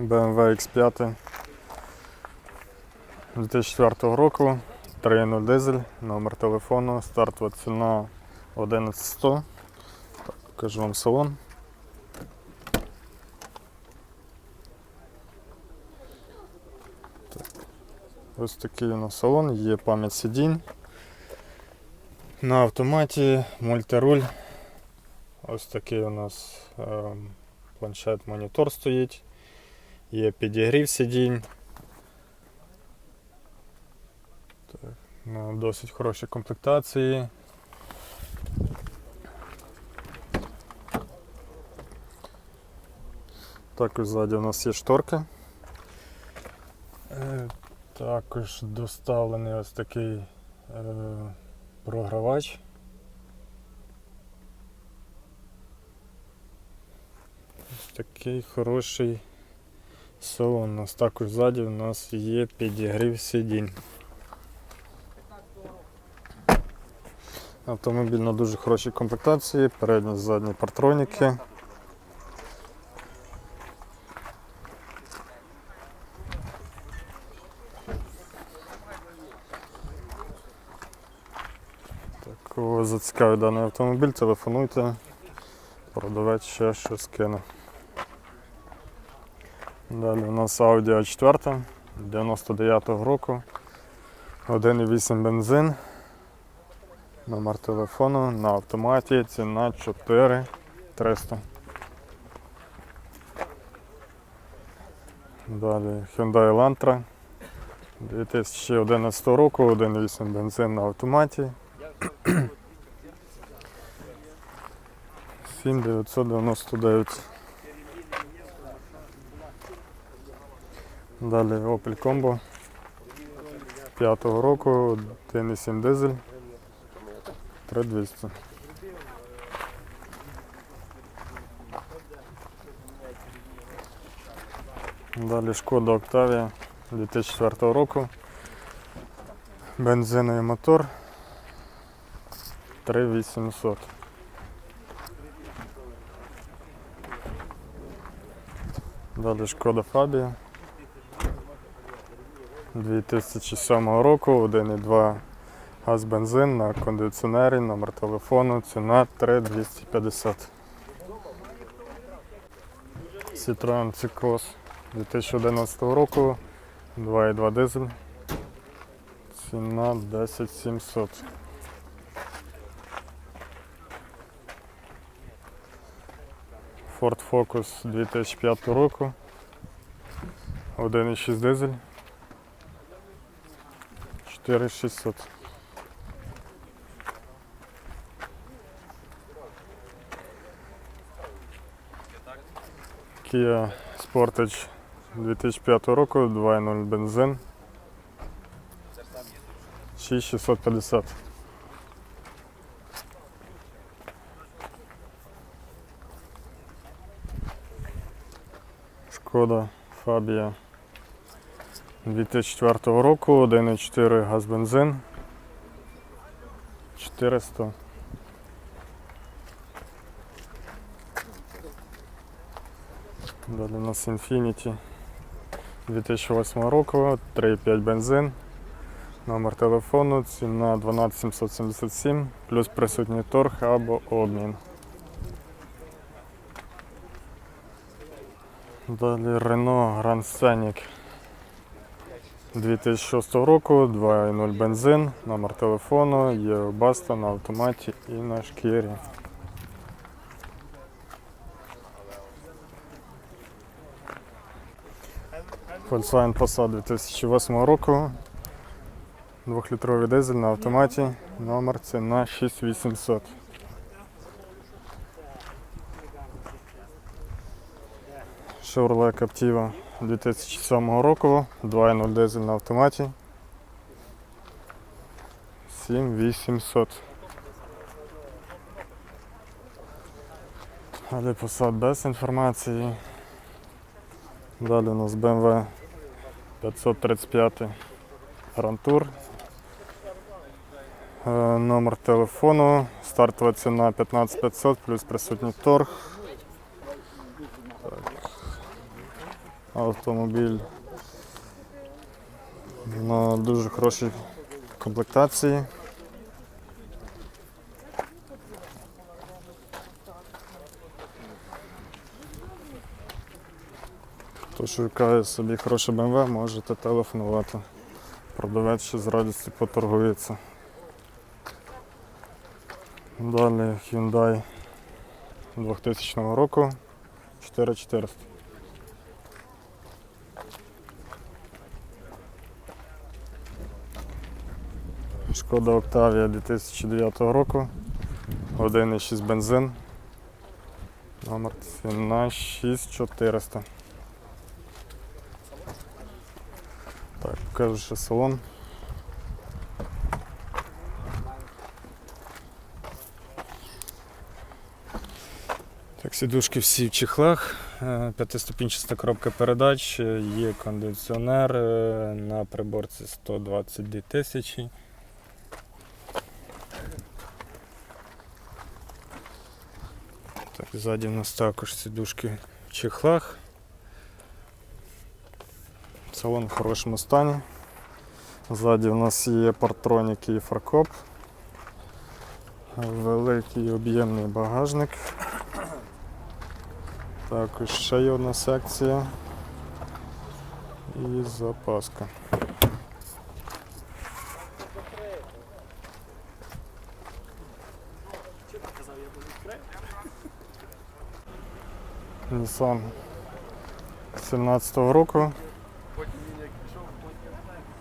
BMW X5 2004 року, 3.0 дизель, номер телефону, стартова ціна 11100. Так, покажу вам салон. Так. Ось такий у нас салон, є пам'ять сидінь. На автоматі, мультируль. Ось такий у нас ем, планшет-монітор стоїть. Є підігрів сидінь. Так, на досить хорошій комплектації. Також ззаді у нас є шторка. Е, Також доставлений ось такий е, програвач. Ось такий хороший салон. У нас також ззаді у нас є підігрів сидінь. Автомобіль на дуже хорошій комплектації, передні задні партроніки. Так, кого зацікавить даний автомобіль, телефонуйте, продавець ще щось кине. Далі у нас Audi A4 99-го року. 1,8 бензин. Номер телефону на автоматі, ціна 4300. Далі Hyundai Elantra 2011 року, 1,8 бензин на автоматі. 7999. Далі Opel Combo 5 року, 1,7 дизель, 3200. Далі Шкода Octavia 2004 року. Бензиновий мотор 3800. Далі Шкода Фабія 2007 року, 1,2 газ бензин на кондиціонері, номер телефону, ціна 3250. Citroen C-Cross 2011 року, 2,2 дизель. Ціна 10700. Ford Focus 2005 року. 1,6 дизель. 4600. Kia Sportage 2005 року, 2.0 бензин. 6650. Шкода Фабія 2004 року, 1,4 газ бензин. 400. Далі у нас Infiniti 2008 року, 3,5 бензин. Номер телефону, ціна 12777, плюс присутній торг або обмін. Далі Renault Grand Scenic 2006 року, 2.0 бензин, номер телефону, є баста на автоматі і на шкірі. Volkswagen Passat 2008 року, 2-літровий дизель на автоматі, номер ціна 6800. Chevrolet Captiva 2007 року, 2.0 дизель на автоматі. 7800. Далі Passat без інформації. Далі у нас BMW 535 Grand Tour. Е, Номер телефону, стартова ціна 15500 плюс присутній торг. Автомобіль на дуже хорошій комплектації. Хто шукає собі хороше BMW, можете телефонувати. Продавець ще з радістю поторгується. Далі Hyundai 2000 року 4400. Шкода Октавія 2009 року. 1,6 бензин. Номер ціна 6400. Так, покажу ще салон. Так, сідушки всі в чехлах, е, п'ятиступінчаста коробка передач, є кондиціонер е, на приборці 122 тисячі. Ззаді у нас також сідушки в чехлах. Салон в хорошому стані. Ззаді у нас є партроніки і фаркоп. Великий об'ємний багажник. Також ще є одна секція. І запаска. Nissan 17-го року.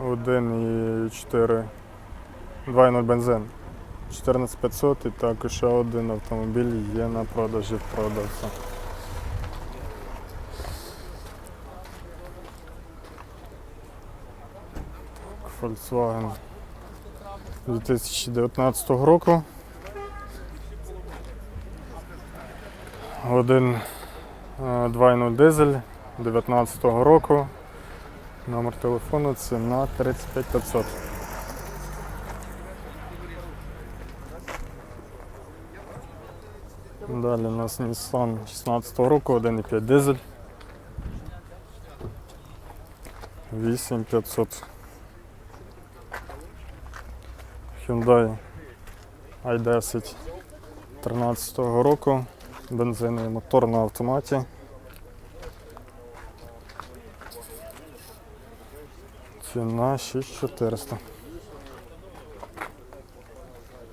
1,4 2,0 бензин. 14500 і також ще один автомобіль є на продажі в продавця. Volkswagen 2019 року. Один 2.0 дизель 2019 року. Номер телефону ціна 35500. Далі у нас Nissan 16 року, 1.5 дизель. 8500. Hyundai i10 13 року. Бензиновий мотор на автоматі. Ціна 6400.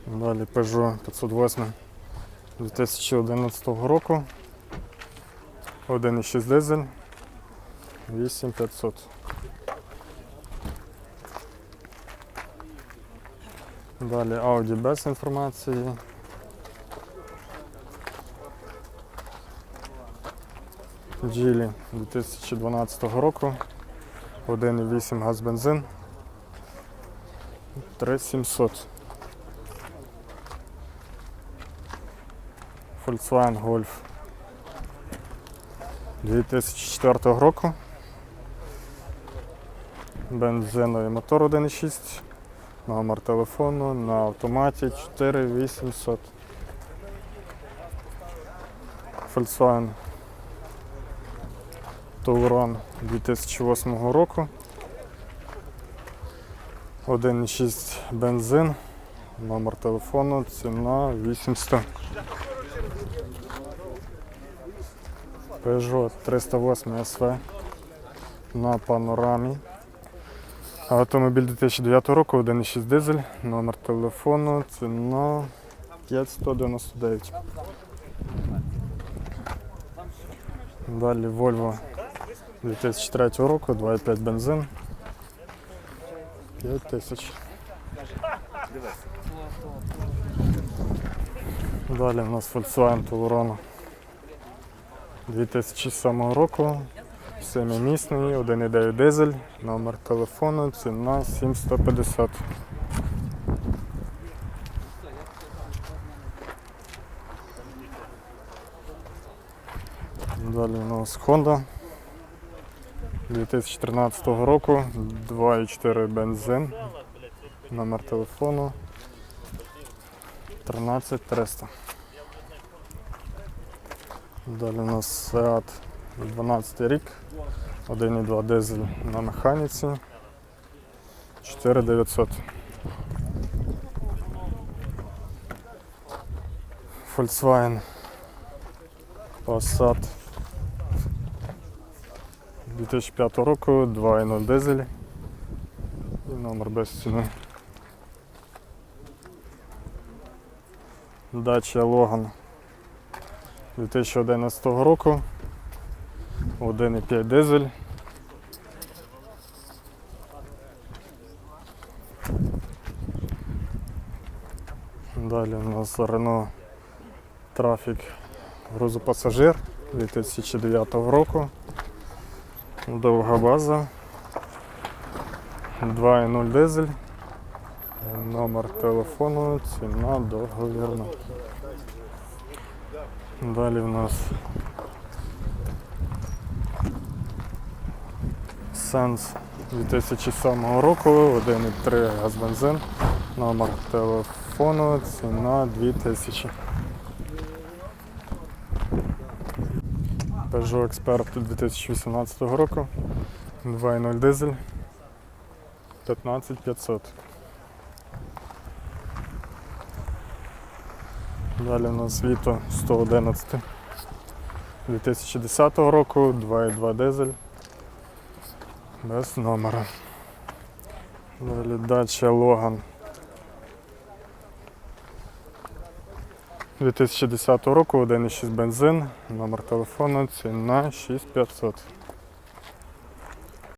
Далі Peugeot 508 2011 року. 1,6 дизель. 8500. Далі Audi без інформації. Geely 2012 року. 1,8 газ бензин. 3700. Volkswagen Golf 2004 року. Бензиновий мотор 1,6. Номер телефону на автоматі 4800. Volkswagen Touran 2008 року. 1,6 бензин. Номер телефону, ціна 800. Peugeot 308 SV на панорамі. Автомобіль 2009 року, 1,6 дизель, номер телефону, ціна 5199. Далі Volvo 2003 року, 2,5 бензин. 5 тисяч. Далі у нас Volkswagen Touran 2007 року. Семимісний, 1,9 дизель, номер телефону, ціна 7150. Далі у нас Honda 2013 року, 2,4 бензин, номер телефону 13300. Далі у нас Seat 12 рік, 1,2 дизель на механіці. 4900. Volkswagen Passat 2005 року, 2.0 дизель. І номер без ціни. Дача Логан 2011 року. 1,5 дизель. Далі у нас Renault Trafic грузопасажир 2009 року. Довга база. 2.0 дизель. Номер телефону, ціна договірна. Далі в нас Сенс 2007 року, 1,3 газ бензин, номер телефону, ціна 2000. Peugeot Expert 2018 року, 2.0 дизель, 15500. Далі у нас Vito 111 2010 року, 2.2 дизель без номера. Далі дача Логан 2010 року, 1.6 бензин, номер телефону, ціна 6500.